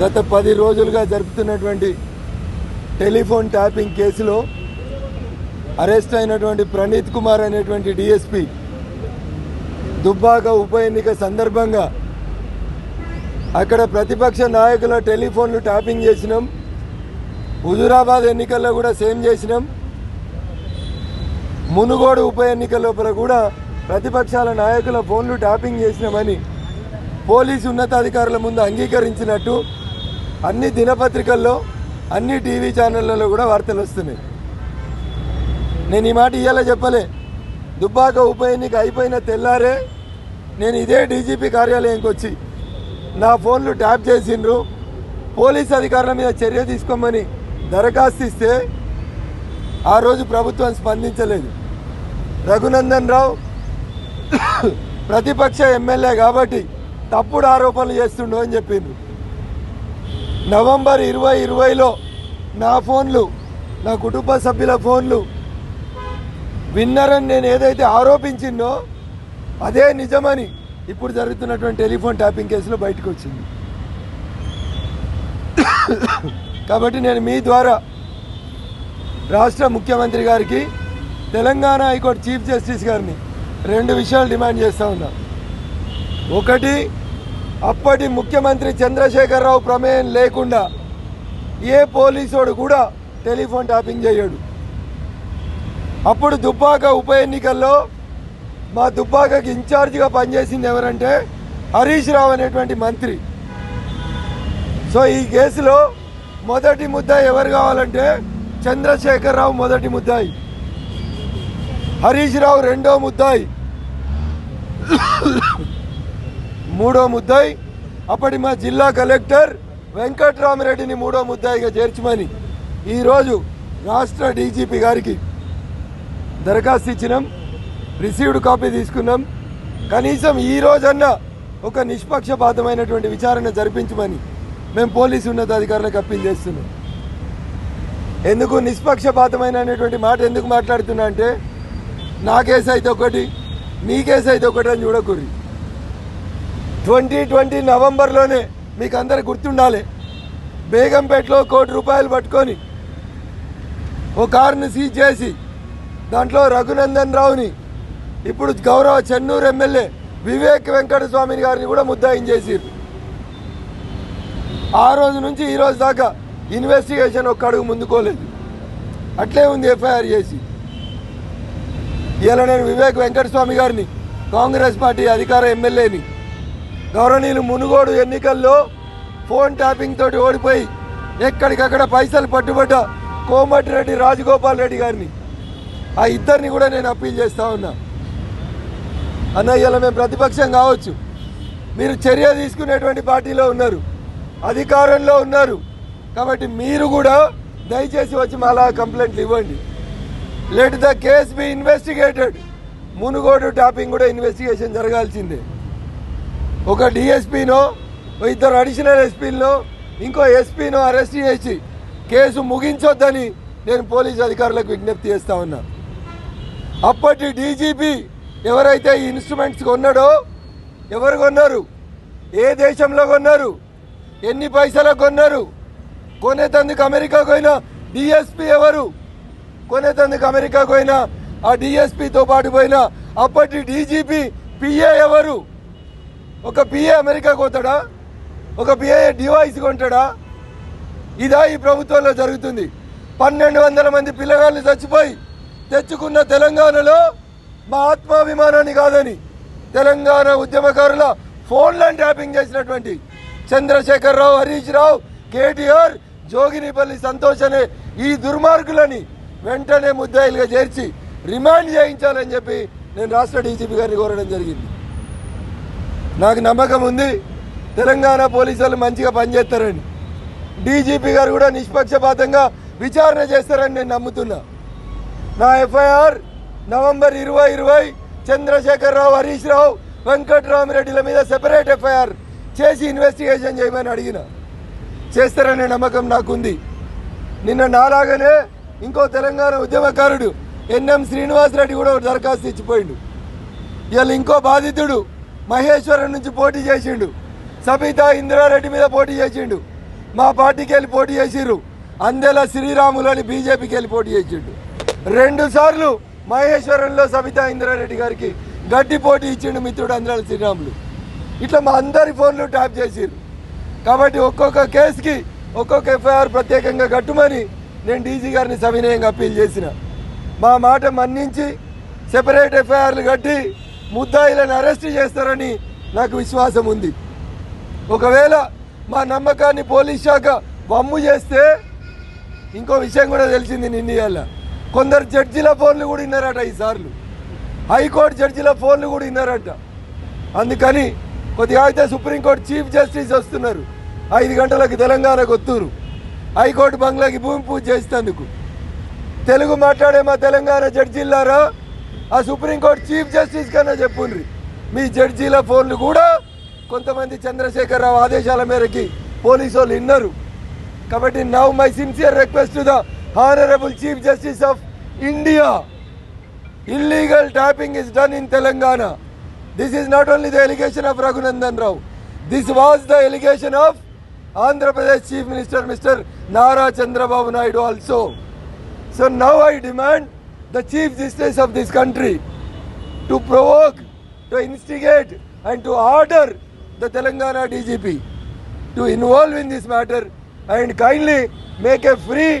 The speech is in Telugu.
గత పది రోజులుగా జరుపుతున్నటువంటి టెలిఫోన్ ట్యాపింగ్ కేసులో అరెస్ట్ అయినటువంటి ప్రణీత్ కుమార్ అనేటువంటి డిఎస్పీ దుబ్బాక ఉప ఎన్నిక సందర్భంగా అక్కడ ప్రతిపక్ష నాయకుల టెలిఫోన్లు ట్యాపింగ్ చేసినాం. హుజురాబాద్ ఎన్నికల్లో కూడా సేమ్ చేసినాం. మునుగోడు ఉప ఎన్నికల లోపల కూడా ప్రతిపక్షాల నాయకుల ఫోన్లు ట్యాపింగ్ చేసినామని పోలీసు ఉన్నతాధికారుల ముందు అంగీకరించినట్టు అన్ని దినపత్రికల్లో అన్ని టీవీ ఛానళ్ళలో కూడా వార్తలు వస్తున్నాయి. నేను ఈ మాట ఇయ్యాల చెప్పలే? దుబ్బాక ఉప ఎన్నిక అయిపోయిన తెల్లారే నేను ఇదే డీజీపీ కార్యాలయంకి వచ్చి నా ఫోన్లు ట్యాప్ చేసిండ్రు. పోలీస్ అధికారుల మీద చర్య తీసుకోమని దరఖాస్తు ఇస్తే ఆ రోజు ప్రభుత్వం స్పందించలేదు. రఘునందన్ రావు ప్రతిపక్ష ఎమ్మెల్యే కాబట్టి తప్పుడు ఆరోపణలు చేస్తుండు అని చెప్పిండ్రు. నవంబర్ ఇరవై ఇరవైలో నా ఫోన్లు నా కుటుంబ సభ్యుల ఫోన్లు విన్నరని నేను ఏదైతే ఆరోపించిందో అదే నిజమని ఇప్పుడు జరుగుతున్నటువంటి టెలిఫోన్ ట్యాపింగ్ కేసులో బయటకు వచ్చింది. కాబట్టి నేను మీ ద్వారా రాష్ట్ర ముఖ్యమంత్రి గారికి తెలంగాణ హైకోర్టు చీఫ్ జస్టిస్ గారిని రెండు విషయాలు డిమాండ్ చేస్తూ ఉన్నా. ఒకటి అప్పటి ముఖ్యమంత్రి చంద్రశేఖరరావు ప్రమేయం లేకుండా ఏ పోలీసోడు కూడా టెలిఫోన్ ట్యాపింగ్ చేయడు. అప్పుడు దుబ్బాక ఉప ఎన్నికల్లో మా దుబ్బాకకి ఇన్ఛార్జిగా పనిచేసింది ఎవరంటే హరీష్ రావు అనేటువంటి మంత్రి. సో ఈ కేసులో మొదటి ముద్దాయి ఎవరు కావాలంటే చంద్రశేఖరరావు మొదటి ముద్దాయి. హరీష్ రావు రెండో ముద్దాయి. మూడో ముద్దాయి. అప్పటి మా జిల్లా కలెక్టర్ వెంకట్రామరెడ్డిని మూడో ముద్దాయిగా చేర్చమని ఈరోజు రాష్ట్ర డీజీపీ గారికి దరఖాస్తు ఇచ్చినాం రిసీవ్డ్ కాపీ తీసుకున్నాం. కనీసం ఈ రోజన్నా ఒక నిష్పక్షపాతమైనటువంటి విచారణ జరిపించమని మేము పోలీసు ఉన్నతాధికారులకు అప్పీల్ చేస్తున్నాం. ఎందుకు నిష్పక్షపాతమైనటువంటి మాట ఎందుకు మాట్లాడుతున్నా అంటే నా కేసు అయితే ఒకటి నీ కేసు అయితే ఒకటి అని చూడకూరి ట్వంటీ ట్వంటీ నవంబర్లోనే మీకు అందరు గుర్తుండాలి బేగంపేటలో కోటి రూపాయలు పట్టుకొని ఓ కారుని సీజ్ చేసి దాంట్లో రఘునందన్ రావుని ఇప్పుడు గౌరవ చెన్నూరు ఎమ్మెల్యే వివేక్ వెంకట స్వామిని గారిని కూడా ముద్దాయిం చేసిరు ఆ రోజు నుంచి ఈ రోజు దాకా ఇన్వెస్టిగేషన్ ఒక్క అడుగు ముందుకోలేదు. అట్లే ఉంది ఎఫ్ఐఆర్ చేసి. ఇలా నేను వివేక్ వెంకటస్వామి గారిని కాంగ్రెస్ పార్టీ అధికార ఎమ్మెల్యేని గౌరవనీయులు మునుగోడు ఎన్నికల్లో ఫోన్ ట్యాపింగ్ తోటి ఓడిపోయి ఎక్కడికక్కడ పైసలు పట్టుబడ్డ కోమటిరెడ్డి రాజగోపాల్ రెడ్డి గారిని ఆ ఇద్దరిని కూడా నేను అప్పీల్ చేస్తూ ఉన్నా. అన్న ఇలా మేము ప్రతిపక్షం కావచ్చు. మీరు చర్య తీసుకునేటువంటి పార్టీలో ఉన్నారు. అధికారంలో ఉన్నారు. కాబట్టి మీరు కూడా దయచేసి వచ్చి మాలా కంప్లైంట్లు ఇవ్వండి. Let the case be investigated Munugode tapping కూడా ఇన్వెస్టిగేషన్ జరగాల్సిందే. ఒక డిఎస్పీనో ఇద్దరు అడిషనల్ ఎస్పీనో ఇంకో ఎస్పీనో అరెస్ట్ చేసి కేసు ముగించొద్దని నేను పోలీస్ అధికారులకు విజ్ఞప్తి చేస్తా ఉన్నా. అప్పటి డీజీపీ ఎవరైతే ఈ ఇన్స్ట్రుమెంట్స్ కొన్నాడో ఎవరు కొన్నారు? ఏ దేశంలో కొన్నారు? ఎన్ని పైసలకు కొన్నారు? కొనేతందుకు అమెరికా పోయిన డిఎస్పీ ఎవరు? కొనేతందుకు అమెరికా పోయిన ఆ డిఎస్పీతో పాటు పోయిన అప్పటి డీజీపీ పిఏ ఎవరు? ఒక పిఏ అమెరికా పోతాడా ఒక పిఏ డివైస్ కొంటాడా? ఇదా ఈ ప్రభుత్వంలో జరుగుతుంది. పన్నెండు వందల మంది పిల్లగాళ్ళు చచ్చిపోయి తెచ్చుకున్న తెలంగాణలో మా ఆత్మాభిమానాన్ని కాదని తెలంగాణ ఉద్యమకారుల ఫోన్లను ట్యాపింగ్ చేసినటువంటి చంద్రశేఖరరావు హరీష్ రావు కేటీఆర్ జోగినిపల్లి సంతోష్ అనే ఈ దుర్మార్గులని వెంటనే ముద్దాయిలుగా చేర్చి రిమాండ్ చేయించాలని చెప్పి నేను రాష్ట్ర డీజీపీ గారిని కోరడం జరిగింది. నాకు నమ్మకం ఉంది తెలంగాణ పోలీసులు మంచిగా పనిచేస్తారని. డీజీపీ గారు కూడా నిష్పక్షపాతంగా విచారణ చేస్తారని నేను నమ్ముతున్నా. నా ఎఫ్ఐఆర్ నవంబర్ ఇరవై ఇరవై చంద్రశేఖరరావు హరీష్ రావు వెంకటరామిరెడ్డిల మీద సెపరేట్ ఎఫ్ఐఆర్ చేసి ఇన్వెస్టిగేషన్ చేయమని అడిగిన. చేస్తారనే నమ్మకం నాకుంది. నిన్న నాలాగానే ఇంకో తెలంగాణ ఉద్యమకారుడు ఎన్ఎం శ్రీనివాసరెడ్డి కూడా ఒక దరఖాస్తు ఇచ్చిపోయిండు. ఇవాళ ఇంకో బాధితుడు మహేశ్వరం నుంచి పోటీ చేసిండు. సబితా ఇందిరారెడ్డి మీద పోటీ చేసిండు. మా పార్టీకి వెళ్ళి పోటీ చేసిర్రు. అందెల శ్రీరాములు అని బీజేపీకి వెళ్ళి పోటీ చేసిండు. రెండు సార్లు మహేశ్వరంలో సబితా ఇంద్రారెడ్డి గారికి గట్టి పోటీ ఇచ్చిండు మిత్రుడు అంద్రాల శ్రీరాములు. ఇట్లా మా అందరి ఫోన్లు ట్యాప్ చేసిరు కాబట్టి ఒక్కొక్క కేసుకి ఒక్కొక్క ఎఫ్ఐఆర్ ప్రత్యేకంగా కట్టుమని నేను డీజీ గారిని సవినయంగా అప్పీల్ చేసిన. మా మాట మన్నించి సెపరేట్ ఎఫ్ఐఆర్లు కట్టి ముద్దాయిలను అరెస్ట్ చేస్తారని నాకు విశ్వాసం ఉంది. ఒకవేళ మా నమ్మకాన్ని పోలీస్ శాఖ వమ్ము చేస్తే ఇంకో విషయం కూడా తెలిసింది నిన్న కొందరు జడ్జిల ఫోన్లు కూడా విన్నారట ఈసార్లు. హైకోర్టు జడ్జిల ఫోన్లు కూడా విన్నారట. అందుకని కొద్దిగా అయితే సుప్రీంకోర్టు చీఫ్ జస్టిస్ వస్తున్నారు. ఐదు గంటలకు తెలంగాణకు కొత్తూరు హైకోర్టు బంగ్లాకి భూమి పూజ చేసేందుకు తెలుగు మాట్లాడే మా తెలంగాణ జడ్జీలారా ఆ సుప్రీంకోర్టు చీఫ్ జస్టిస్ కన్నా చెప్పుండ్రి. మీ జడ్జీల ఫోన్లు కూడా కొంతమంది చంద్రశేఖరరావు ఆదేశాల మేరకి పోలీసు వాళ్ళు విన్నారు. కాబట్టి now my sincere request the Honorable Chief Justice of India. Illegal tapping is done in Telangana. This is not only the allegation of Raghunandan Rao. This was the allegation of Andhra Pradesh Chief Minister Mr. Nara Chandrababu Naidu also. So now I demand the Chief Justice of this country to provoke, to instigate and to order the Telangana DGP to involve in this matter and kindly make a free